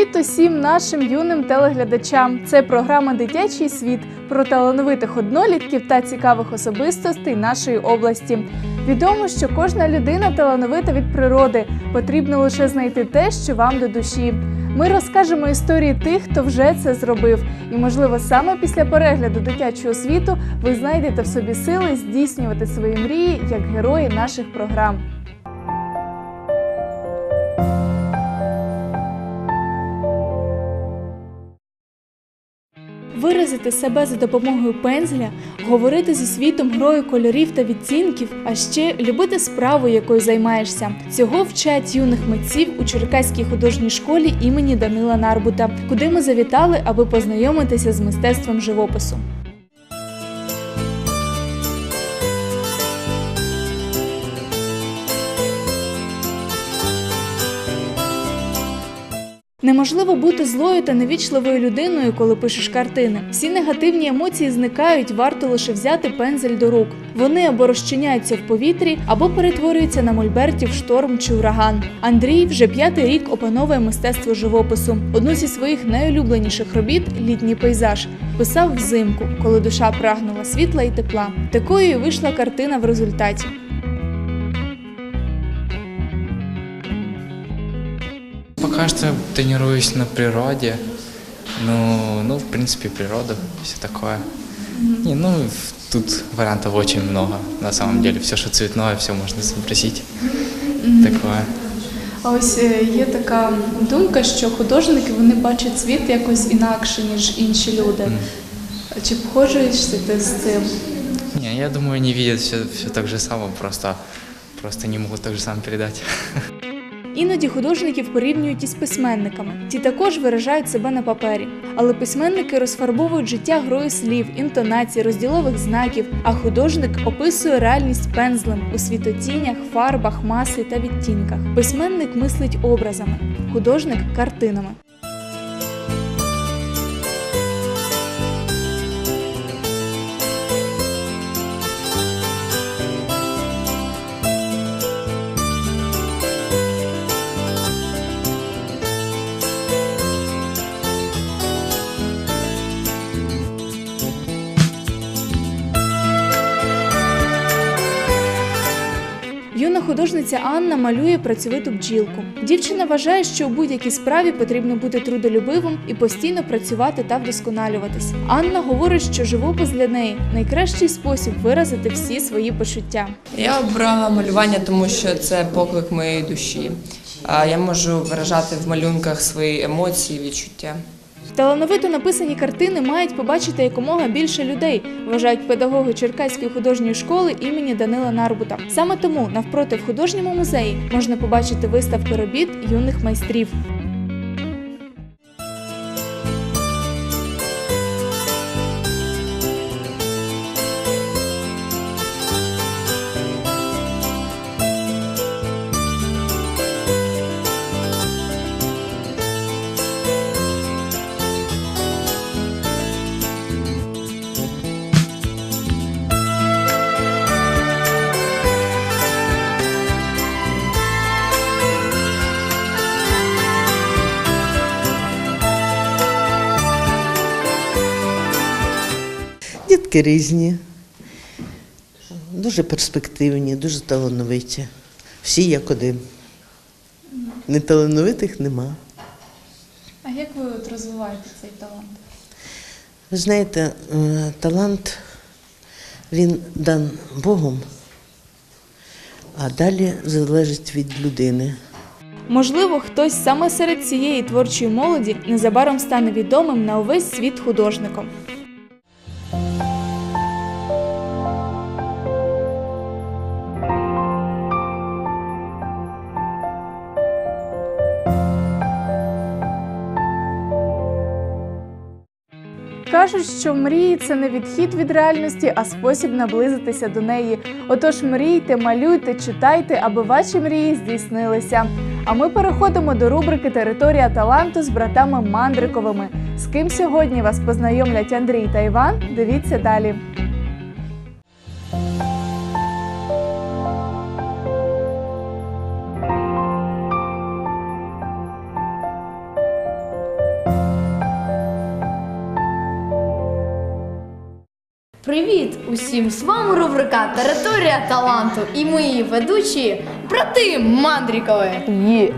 Привіт усім нашим юним телеглядачам! Це програма Дитячий світ про талановитих однолітків та цікавих особистостей нашої області. Відомо, що кожна людина талановита від природи. Потрібно лише знайти те, що вам до душі. Ми розкажемо історії тих, хто вже це зробив. І, можливо, саме після перегляду дитячого світу ви знайдете в собі сили здійснювати свої мрії як герої наших програм. Виразити себе за допомогою пензля, говорити зі світом грою кольорів та відцінків, а ще любити справу, якою займаєшся. Цього вчать юних митців у Черкаській художній школі імені Данила Нарбута, куди ми завітали, аби познайомитися з мистецтвом живопису. Неможливо бути злою та невічливою людиною, коли пишеш картини. Всі негативні емоції зникають, варто лише взяти пензель до рук. Вони або розчиняються в повітрі, або перетворюються на мольберті в шторм чи ураган. Андрій вже п'ятий рік опановує мистецтво живопису. Одну зі своїх найулюбленіших робіт літній пейзаж писав взимку, коли душа прагнула світла і тепла. Такою і вийшла картина в результаті. Что тренируюсь на природе. Ну, ну, в принципе, природа, все такое. Не, ну, тут вариантов очень много, на самом деле. Все, что цветное, все можно изобразить. Такое. А ось е, є така думка, що художники вони бачать світ якось інакше, ніж інші люди. Чи погоджуєшся ти з цим? Не, я думаю, они видят все, все так же само, просто, просто не могут так же само передать. Іноді художників порівнюють із письменниками. Ті також виражають себе на папері. Але письменники розфарбовують життя грою слів, інтонацій, розділових знаків, а художник описує реальність пензлем у світотінях, фарбах, маси та відтінках. Письменник мислить образами, художник картинами. Юна художниця Анна малює працьовиту бджілку. Дівчина вважає, що у будь-якій справі потрібно бути трудолюбивим і постійно працювати та вдосконалюватись. Анна говорить, що живопис для неї найкращий спосіб виразити всі свої почуття. Я обрала малювання, тому що це поклик моєї душі. Я можу виражати в малюнках свої емоції, відчуття. Талановито написані картини мають побачити якомога більше людей, вважають педагоги Черкаської художньої школи імені Данила Нарбута. Саме тому навпроти в художньому музеї можна побачити виставки робіт юних майстрів. Дітки різні, дуже перспективні, дуже талановиті. Всі як один. Неталановитих нема. А як ви от розвиваєте цей талант? Ви знаєте, е, талант він дан Богом, а далі залежить від людини. Можливо, хтось саме серед цієї творчої молоді незабаром стане відомим на увесь світ художником. Кажуть, що мрії це не відхід від реальності, а спосіб наблизитися до неї. Отож, мрійте, малюйте, читайте, аби ваші мрії здійснилися. А ми переходимо до рубрики Територія таланту з братами Мандриковими. З ким сьогодні вас познайомлять Андрій та Іван? Дивіться далі. Привіт усім! З вами рубрика Територія таланту і ми її ведучі брати Мандрікови. Є.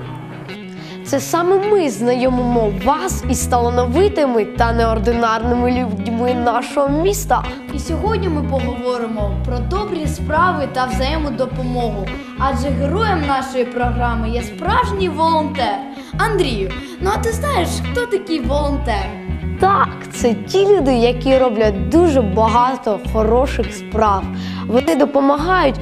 Це саме ми знайомимо вас із талановитими та неординарними людьми нашого міста. І сьогодні ми поговоримо про добрі справи та взаємодопомогу. Адже героєм нашої програми є справжній волонтер. Андрію, ну а ти знаєш, хто такий волонтер? Так, це ті люди, які роблять дуже багато хороших справ. Вони допомагають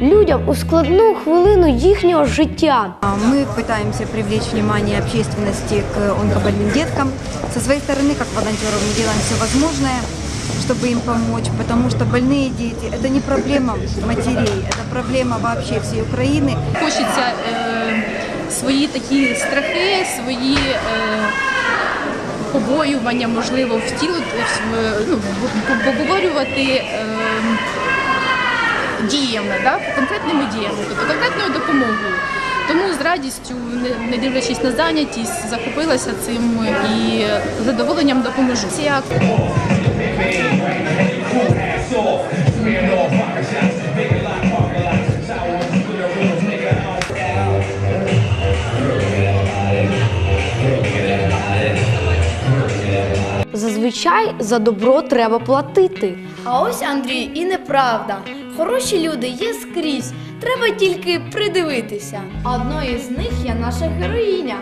людям у складну хвилину їхнього життя. А Мы пытаемся привлечь внимание общественности к онкобольным деткам. Со своей стороны, как волонтеров, мы делаем все возможное, чтобы им помочь, потому что больные дети – это не проблема матерей, это проблема вообще всей Украины. Хочеться е, свої такі страхи, свої е, побоювання, можливо, втілити, в- ну, в- обговорювати е, діями, да? конкретними діями, тобто конкретною допомогою. Тому з радістю, не- дивлячись на зайнятість, захопилася цим і з задоволенням допоможу. Ці Зазвичай за добро треба платити. А ось Андрій, і неправда. Хороші люди є скрізь. Треба тільки придивитися. Одною з них є наша героїня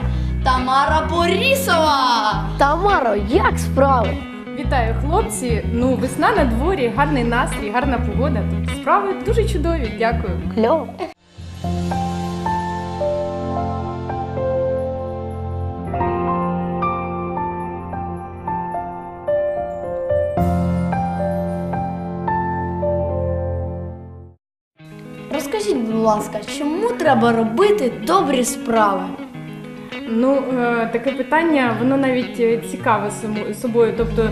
Тамара Борісова. Тамаро, як справи? Вітаю, хлопці! Ну, весна на дворі, гарний настрій, гарна погода. Тут справи дуже чудові. Дякую. Кльово. Ласка, чому треба робити добрі справи? Ну, е, таке питання, воно навіть е, цікаве собою. Тобто,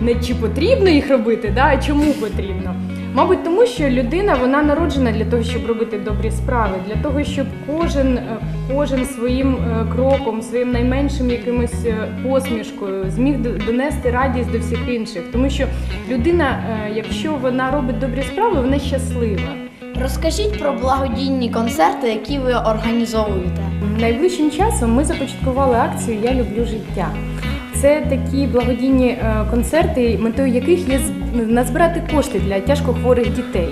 не чи потрібно їх робити, да, а чому потрібно. Мабуть, тому що людина вона народжена для того, щоб робити добрі справи, для того, щоб кожен, е, кожен своїм кроком, своїм найменшим якимось посмішкою зміг донести радість до всіх інших. Тому що людина, якщо вона робить добрі справи, вона щаслива. Розкажіть про благодійні концерти, які ви організовуєте. Найближчим часом ми започаткували акцію Я люблю життя. Це такі благодійні е, концерти, метою яких є назбирати кошти для тяжкохворих дітей.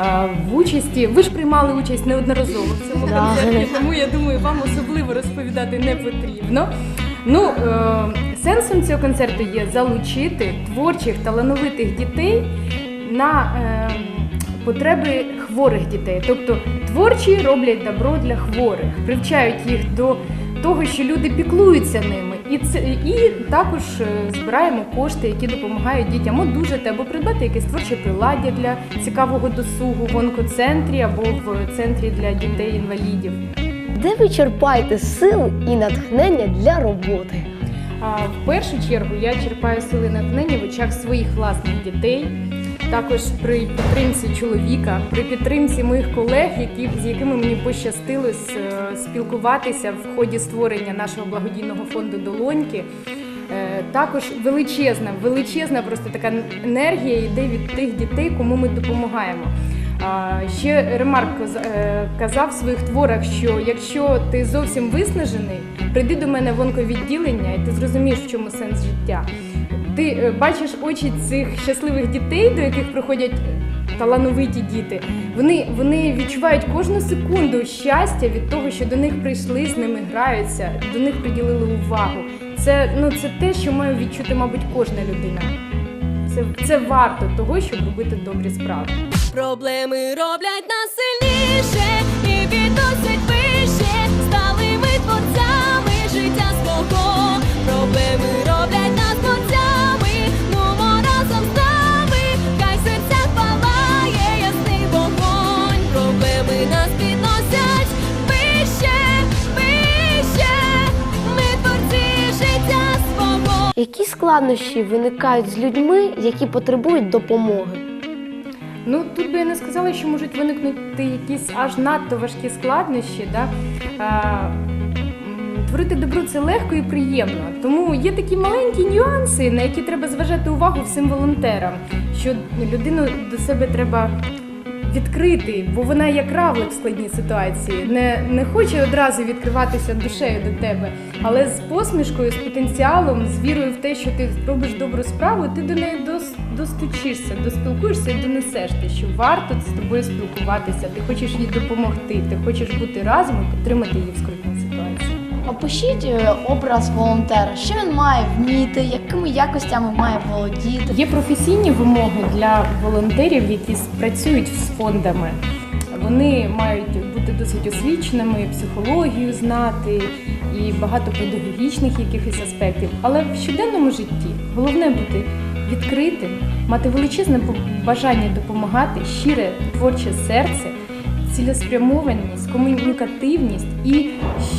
Е, В участі ви ж приймали участь неодноразово в цьому концерті, тому я думаю, вам особливо розповідати не потрібно. Ну, е, сенсом цього концерту є залучити творчих талановитих дітей на потреби хворих дітей. Тобто творчі роблять добро для хворих, привчають їх до того, що люди піклуються ними. І це і також е, збираємо кошти, які допомагають дітям одужати або придбати якесь творче приладдя для цікавого досугу в онкоцентрі або в центрі для дітей-інвалідів. Де ви черпаєте сили і натхнення для роботи? А, В першу чергу я черпаю сили натхнення в очах своїх власних дітей, також при підтримці чоловіка, при підтримці моїх колег, які, з якими мені пощастило е, спілкуватися в ході створення нашого благодійного фонду Долоньки. Е, Також величезна, величезна просто така енергія йде від тих дітей, кому ми допомагаємо. Ще Ремарк е, казав в своїх творах, що якщо ти зовсім виснажений, прийди до мене в онковідділення і ти зрозумієш, в чому сенс життя. Ти е, бачиш очі цих щасливих дітей, до яких приходять е, талановиті діти. Вони, вони відчувають кожну секунду щастя від того, що до них прийшли, з ними граються, до них приділили увагу. Це, ну, це те, що має відчути, мабуть, кожна людина. Це, це варто того, щоб робити добрі справи. Проблеми роблять нас сильніше і підносять складнощі виникають з людьми, які потребують допомоги? Ну тут би я не сказала, що можуть виникнути якісь аж надто важкі складнощі. Да? А, творити добро це легко і приємно. Тому є такі маленькі нюанси, на які треба зважати увагу всім волонтерам. що людину до себе треба відкрити, бо вона як равлик в складній ситуації. Не, не хоче одразу відкриватися душею до тебе, але з посмішкою, з потенціалом, з вірою в те, що ти робиш добру справу, ти до неї дос, достучишся, доспілкуєшся і донесеш те, що варто з тобою спілкуватися. Ти хочеш їй допомогти, ти хочеш бути разом і підтримати її в скрутній ситуації. Опишіть е, образ волонтера. Що він має вміти, якими якостями має володіти. Є професійні вимоги для волонтерів, які працюють з фондами. Вони мають бути досить освіченими, психологію знати і багато педагогічних якихось аспектів. Але в щоденному житті головне бути відкритим, мати величезне бажання допомагати, щире творче серце, цілеспрямованість, комунікативність і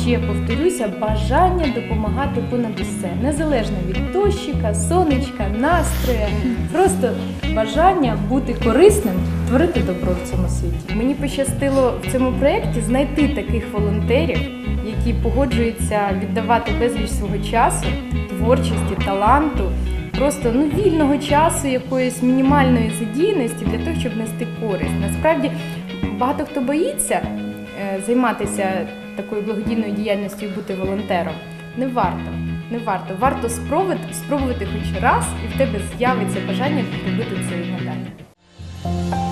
ще повторюся, бажання допомагати понад усе, незалежно від дощика, сонечка, настрою, просто бажання бути корисним, творити добро в цьому світі. Мені пощастило в цьому проєкті знайти таких волонтерів, які погоджуються віддавати безліч свого часу, творчості, таланту. Просто ну вільного часу, якоїсь мінімальної задійності для того, щоб нести користь. Насправді багато хто боїться займатися такою благодійною діяльністю і бути волонтером. Не варто. Не варто. Варто спробувати, спробувати хоч раз, і в тебе з'явиться бажання робити це і надалі.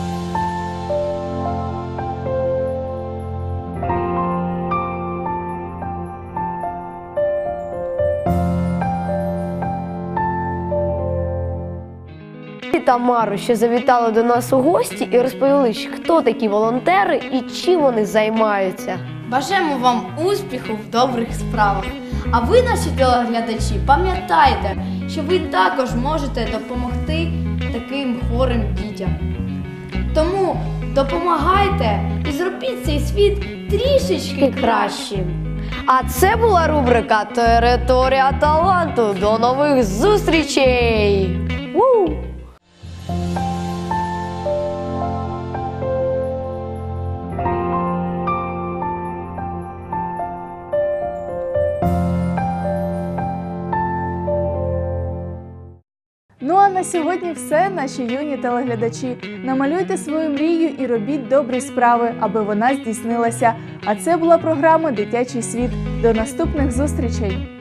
Тамару, що завітали до нас у гості і розповіли, хто такі волонтери і чим вони займаються. Бажаємо вам успіху в добрих справах. А ви, наші телеглядачі, пам'ятайте, що ви також можете допомогти таким хворим дітям. Тому допомагайте і зробіть цей світ трішечки кращим. А це була рубрика Територія таланту. До нових зустрічей! Ну а на сьогодні все, наші юні телеглядачі. Намалюйте свою мрію і робіть добрі справи, аби вона здійснилася. А це була програма Дитячий світ. До наступних зустрічей!